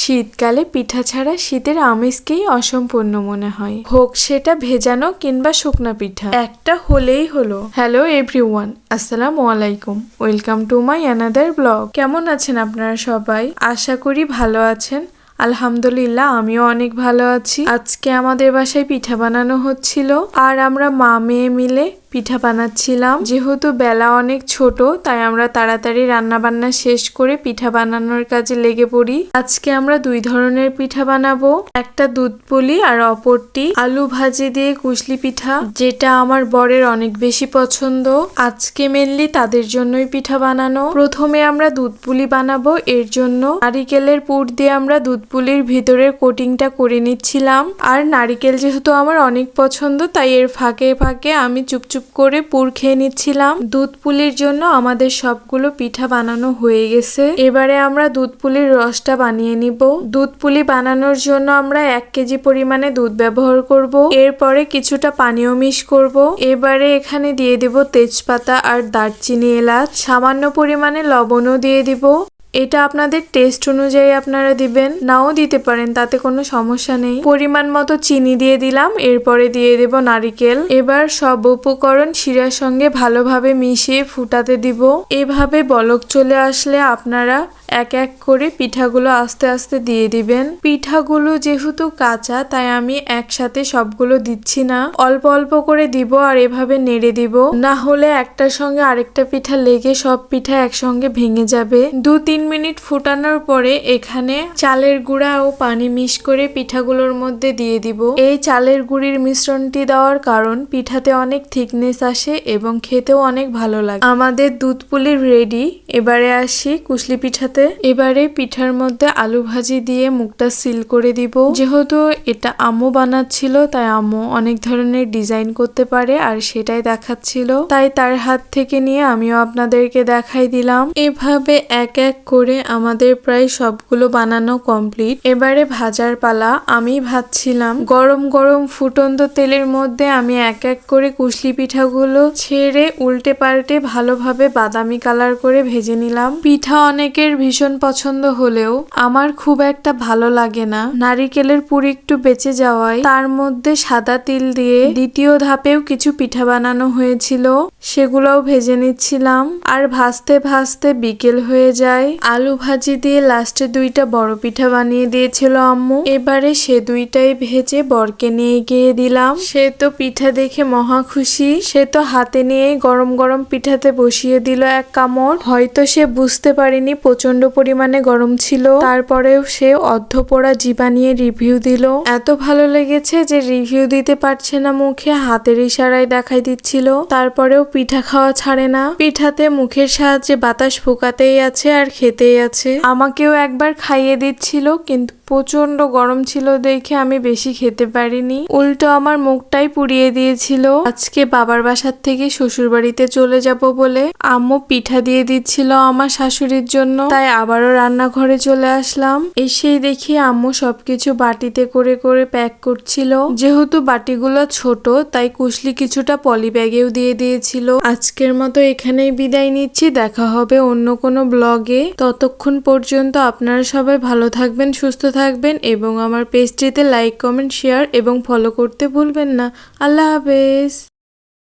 শীতকালে পিঠা ছাড়া শীতের আমেজকেই অসম্পূর্ণ মনে হয়। হোক সেটা ভেজানো কিংবা শুকনা পিঠা। একটা হলেই হলো। হ্যালো এভরিওয়ান, আসসালামু আলাইকুম। Welcome to my another blog. কেমন আছেন আপনারা সবাই? আশা করি ভালো আছেন। আলহামদুলিল্লাহ, আমিও অনেক ভালো আছি। আজকে আমাদের বাসায় পিঠা বানানো হচ্ছিল আর আমরা মা মেয়ে মিলে পিঠা বানাচ্ছিলাম। যেহেতু বেলা অনেক ছোট, তাই আমরা তাড়াতাড়ি রান্না বান্না শেষ করে পিঠা বানানোর কাজে লেগে পড়ি। আজকে আমরা দুই ধরনের পিঠা বানাবো। একটা দুধ পুলি আর অপরটি আলু ভাজি দিয়ে কুশলি পিঠা, যেটা আমার বরের অনেক বেশি পছন্দ। আজকে মেনলি তাদের জন্যই পিঠা বানানো। প্রথমে আমরা দুধ পুলি বানাবো। এর জন্য নারিকেলের পুর দিয়ে আমরা দুধ পুলির ভিতরের কোটিংটা করে নিচ্ছিলাম। আর নারিকেল যেহেতু আমার অনেক পছন্দ, তাই এর ফাঁকে ফাঁকে আমি চুপচুপ করে পুর খেয়ে নিচ্ছিলাম। দুধ পুলির জন্য আমাদের সবগুলো পিঠা বানানো হয়ে গেছে। এবারে আমরা দুধ পুলির রসটা বানিয়ে নিব। দুধ পুলি বানানোর জন্য আমরা এক কেজি পরিমাণে দুধ ব্যবহার করব। এরপরে কিছুটা পানীয় মিশ করব। এবারে এখানে দিয়ে দেব তেজপাতা আর দারচিনি এলাচ। সামান্য পরিমাণে লবণও দিয়ে দিব। এটা আপনাদের টেস্ট অনুযায়ী আপনারা দিবেন, নাও দিতে পারেন, তাতে কোনো সমস্যা নেই। পরিমাণ মতো চিনি দিয়ে দিলাম, এরপরে দিয়ে দেব নারিকেল। এবার সব উপকরণ শিরার সঙ্গে ভালোভাবে মিশিয়ে ফুটাতে দিব। এভাবে বলক চলে আসলে আপনারা এক এক করে পিঠাগুলো আস্তে আস্তে দিয়ে দিবেন। পিঠাগুলো যেহেতু কাঁচা, তাই আমি একসাথে সবগুলো দিচ্ছি না। অল্প অল্প করে দিব আর এভাবে নেড়ে দিব। না হলে একটার সঙ্গে আরেকটা পিঠা লেগে সব পিঠা একসঙ্গে ভেঙে যাবে। দু তিন মিনিট ফুটানোর পরে এখানে চালের গুঁড়া ও পানি মিশ করে পিঠাগুলোর মধ্যে দিয়ে দিব। এই চালের গুঁড়ির মিশ্রণটি দেওয়ার কারণ পিঠাতে অনেক থিকনেস আসে এবং খেতেও অনেক ভালো লাগে। আমাদের দুধ পুলির রেডি। এবারে আসি কুশলি পিঠাতে এবারে পিঠার মধ্যে আলু ভাজি দিয়ে মুখটা সিল করে দিব। যেহেতু এটা আম্মু বানাচ্ছিল, তাই আম্মু অনেক ধরনের ডিজাইন করতে পারে আর সেটাই দেখাচ্ছিল। তাই তার হাত থেকে নিয়ে আমিও আপনাদেরকে দেখাই দিলাম। এভাবে এক এক করে আমাদের প্রায় সবগুলো বানানো কমপ্লিট। এবারে ভাজার পালা আমি ভাজছিলাম। গরম গরম ফুটন্ত তেলের মধ্যে আমি এক এক করে কুশলি পিঠাগুলো ছেড়ে উল্টে পাল্টে ভালোভাবে বাদামি কালার করে ভেজে নিলাম। পিঠা অনেকের ভীষণ পছন্দ হলেও আমার খুব একটা ভালো লাগে না। নারিকেলের পুর একটু বেঁচে যাওয়ায় তার মধ্যে সাদা তিল দিয়ে দ্বিতীয় ধাপেও কিছু পিঠা বানানো হয়েছিল। সেগুলোও ভেজে নিচ্ছিলাম। আর ভাজতে ভাজতে বিকেল হয়ে যায়। আলু ভাজি দিয়ে লাস্টে দুইটা বড় পিঠা বানিয়ে দিয়েছিল আম্মু। এবারে সে দুইটাই ভেজে বরকে নিয়ে গিয়ে দিলাম। সে তো পিঠা দেখে মহা খুশি। সে তো হাতে নিয়ে গরম গরম পিঠাতে বসিয়ে দিল এক কামড়। হয়তো সে বুঝতে পারেনি প্রচণ্ড পরিমাণে গরম ছিল। তারপরেও সে অর্ধপোড়া জিবা নিয়ে রিভিউ দিল। এত ভালো লেগেছে যে রিভিউ দিতে পারছে না মুখে, হাতের ইশারায় দেখাই দিচ্ছিল। তারপরেও পিঠা খাওয়া ছাড়ে না। পিঠাতে মুখের সাহায্যে বাতাস ফুকাতেই আছে আর খেতেই আছে। আমাকেও একবার খাইয়ে দিচ্ছিল, কিন্তু প্রচণ্ড গরম ছিল দেখে আমি বেশি খেতে পারিনি। উল্টো আমার মুখটাই পুড়িয়ে দিয়েছিল। আজকে বাবার বাসার থেকে শ্বশুর বাড়িতে চলে যাব বলে আম্মু পিঠা দিয়ে দিচ্ছিল আমার শাশুড়ির জন্য। তাই আবারও রান্নাঘরে চলে আসলাম। এসেই দেখি আম্মু সবকিছু বাটিতে করে করে প্যাক করছিল। যেহেতু বাটিগুলো ছোট, তাই কুশলি কিছুটা পলি ব্যাগেও দিয়ে দিয়েছিল। আজকের মতো এখানেই বিদায় নিচ্ছি। দেখা হবে অন্য কোনো ব্লগে। ততক্ষণ পর্যন্ত আপনারা সবাই ভালো থাকবেন, সুস্থ থাকবেন এবং আমার পেজটিতে লাইক কমেন্ট শেয়ার এবং ফলো করতে ভুলবেন না। আল্লাহ হাফেজ।